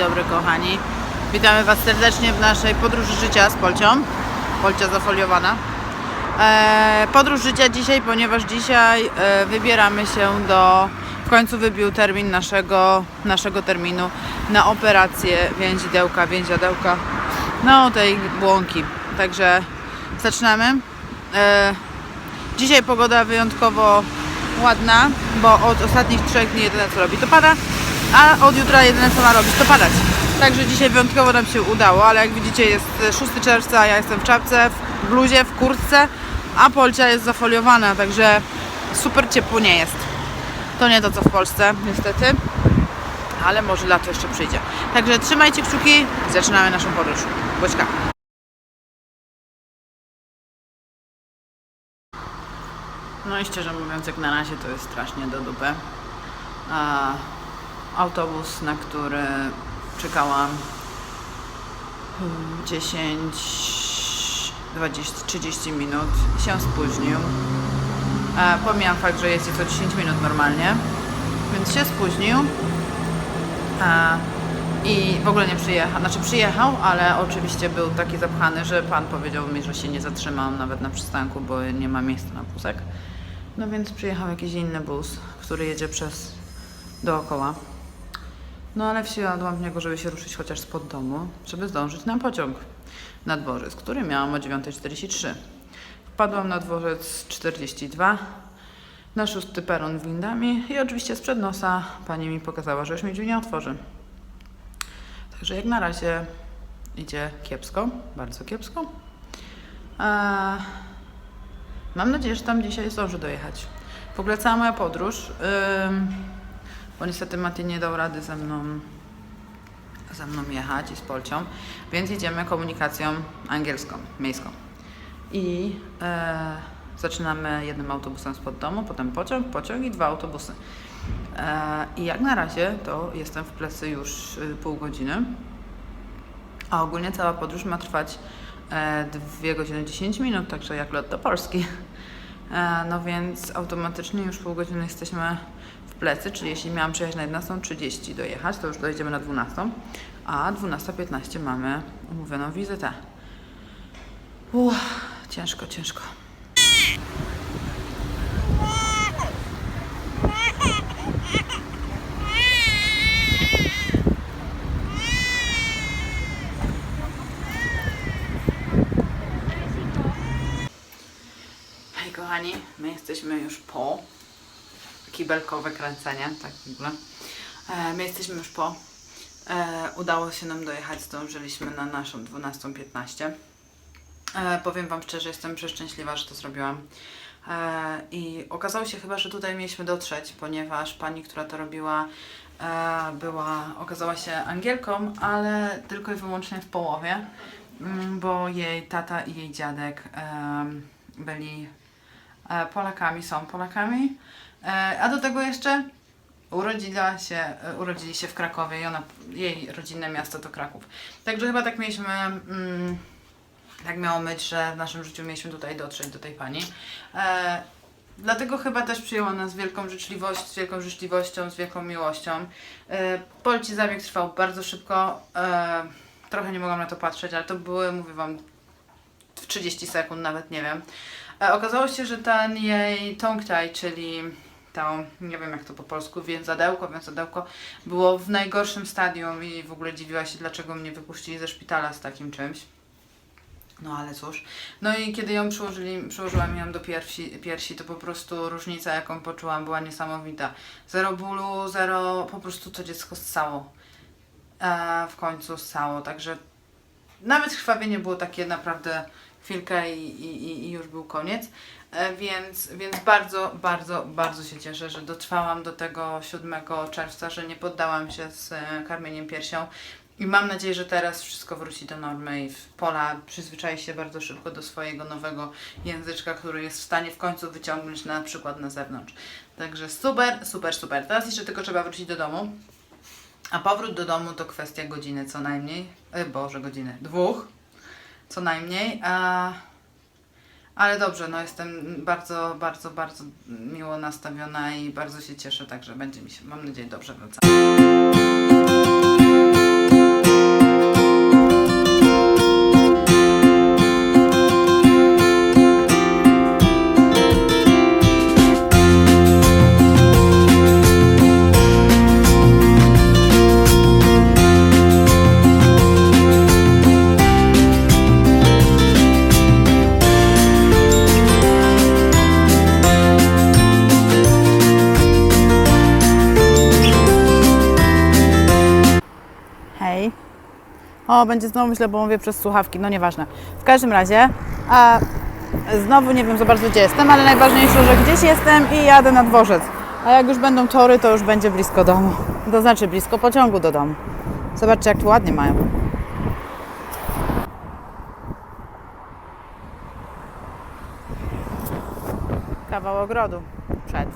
Dobry kochani. Witamy Was serdecznie w naszej podróży życia z Polcią. Polcia zafoliowana. E, podróż życia dzisiaj, ponieważ dzisiaj e, wybieramy się do... W końcu wybił termin naszego, naszego terminu na operację więzidełka, więziadełka, no tej błąki. Także zaczynamy. E, Dzisiaj pogoda wyjątkowo ładna, bo od ostatnich trzech dni jedyne co robi to pada, a od jutra jedyne co ma robić to padać. Także dzisiaj wyjątkowo nam się udało, ale jak widzicie jest 6 czerwca, ja jestem w czapce, w bluzie, w kurtce, a Polcia jest zafoliowana, także super ciepło nie jest. To nie to co w Polsce, niestety, ale może lato jeszcze przyjdzie. Także trzymajcie kciuki zaczynamy naszą podróż. Boćka. No i szczerze mówiąc, jak na razie to jest strasznie do dupy. A, autobus, na który czekałam hmm, 10, 20, 30 minut, się spóźnił. A, pomijam fakt, że jeździ co 10 minut normalnie, więc się spóźnił. A, I w ogóle nie przyjechał, znaczy przyjechał, ale oczywiście był taki zapchany, że pan powiedział mi, że się nie zatrzymam nawet na przystanku, bo nie ma miejsca na wózek. No więc przyjechał jakiś inny bus, który jedzie przez dookoła. No ale wsiadłam w niego, żeby się ruszyć chociaż spod domu, żeby zdążyć na pociąg na dworzec, który miałam o 9.43. Wpadłam na dworzec 42, na szósty peron windami i oczywiście sprzed nosa pani mi pokazała, że już mi drzwi nie otworzy. Także jak na razie idzie kiepsko, bardzo kiepsko. A mam nadzieję, że tam dzisiaj zdążę dojechać. W ogóle cała moja podróż, ym, bo niestety Mati nie dał rady ze mną, ze mną jechać i z Polcią, więc jedziemy komunikacją angielską, miejską. I e, zaczynamy jednym autobusem spod domu, potem pociąg, pociąg i dwa autobusy. E, I jak na razie to jestem w plecy już y, pół godziny, a ogólnie cała podróż ma trwać e, 2 godziny 10 minut, także jak lot do Polski. E, no więc automatycznie już pół godziny jesteśmy w plecy, czyli jeśli miałam przyjechać na 11.30 dojechać, to już dojedziemy na 12, a 12.15 mamy umówioną wizytę. Uff, ciężko, ciężko. Kochani, my jesteśmy już po kibelkowe kręcenie, tak w ogóle. E, my jesteśmy już po. E, udało się nam dojechać, zdążyliśmy na naszą 12.15. E, powiem Wam szczerze, jestem przeszczęśliwa, że to zrobiłam. E, I okazało się chyba, że tutaj mieliśmy dotrzeć, ponieważ pani, która to robiła, e, była, okazała się Angielką, ale tylko i wyłącznie w połowie, mm, bo jej tata i jej dziadek em, byli e, Polakami, są Polakami, e, a do tego jeszcze urodziła się, e, urodzili się w Krakowie i ona, jej rodzinne miasto to Kraków. Także chyba tak mieliśmy, mm, tak miało być, że w naszym życiu mieliśmy tutaj dotrzeć do tej pani. E, dlatego chyba też przyjęła nas wielką z wielką życzliwością, z wielką miłością. E, Polci zabieg trwał bardzo szybko. E, trochę nie mogłam na to patrzeć, ale to były, mówię wam, w 30 sekund, nawet nie wiem. E, okazało się, że ten jej tongue tie, czyli to, nie wiem jak to po polsku, więzadełko, więzadełko, było w najgorszym stadium i w ogóle dziwiła się, dlaczego mnie wypuścili ze szpitala z takim czymś. No ale cóż. No i kiedy ją przyłożyli, przyłożyłam ją do piersi, piersi, to po prostu różnica, jaką poczułam, była niesamowita. Zero bólu, zero, po prostu to dziecko ssało. E, w końcu ssało, także nawet krwawienie było takie naprawdę chwilkę i, i, i już był koniec. E, Więc, więc bardzo, bardzo, bardzo się cieszę, że dotrwałam do tego 7 czerwca, że nie poddałam się z e, karmieniem piersią. I mam nadzieję, że teraz wszystko wróci do normy i Pola przyzwyczai się bardzo szybko do swojego nowego języczka, który jest w stanie w końcu wyciągnąć na przykład na zewnątrz. Także super, super, super. Teraz jeszcze tylko trzeba wrócić do domu. A powrót do domu to kwestia godziny co najmniej. E, Boże, godziny. Dwóch co najmniej. A, ale dobrze, no jestem bardzo, bardzo, bardzo miło nastawiona i bardzo się cieszę, także będzie mi się, mam nadzieję, dobrze wracać. O, będzie znowu źle, bo mówię przez słuchawki, no nieważne. W każdym razie, a znowu nie wiem za bardzo gdzie jestem, ale najważniejsze, że gdzieś jestem i jadę na dworzec. A jak już będą tory, to już będzie blisko domu. To znaczy blisko pociągu do domu. Zobaczcie, jak tu ładnie mają. Kawał ogrodu przed.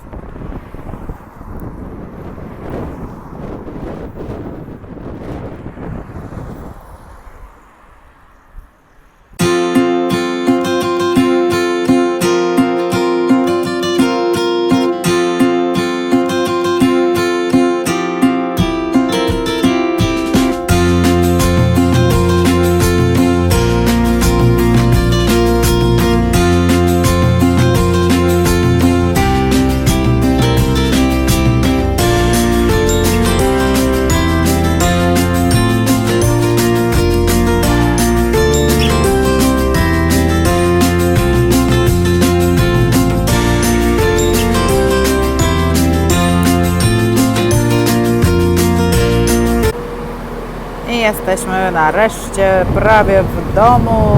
Jesteśmy nareszcie prawie w domu.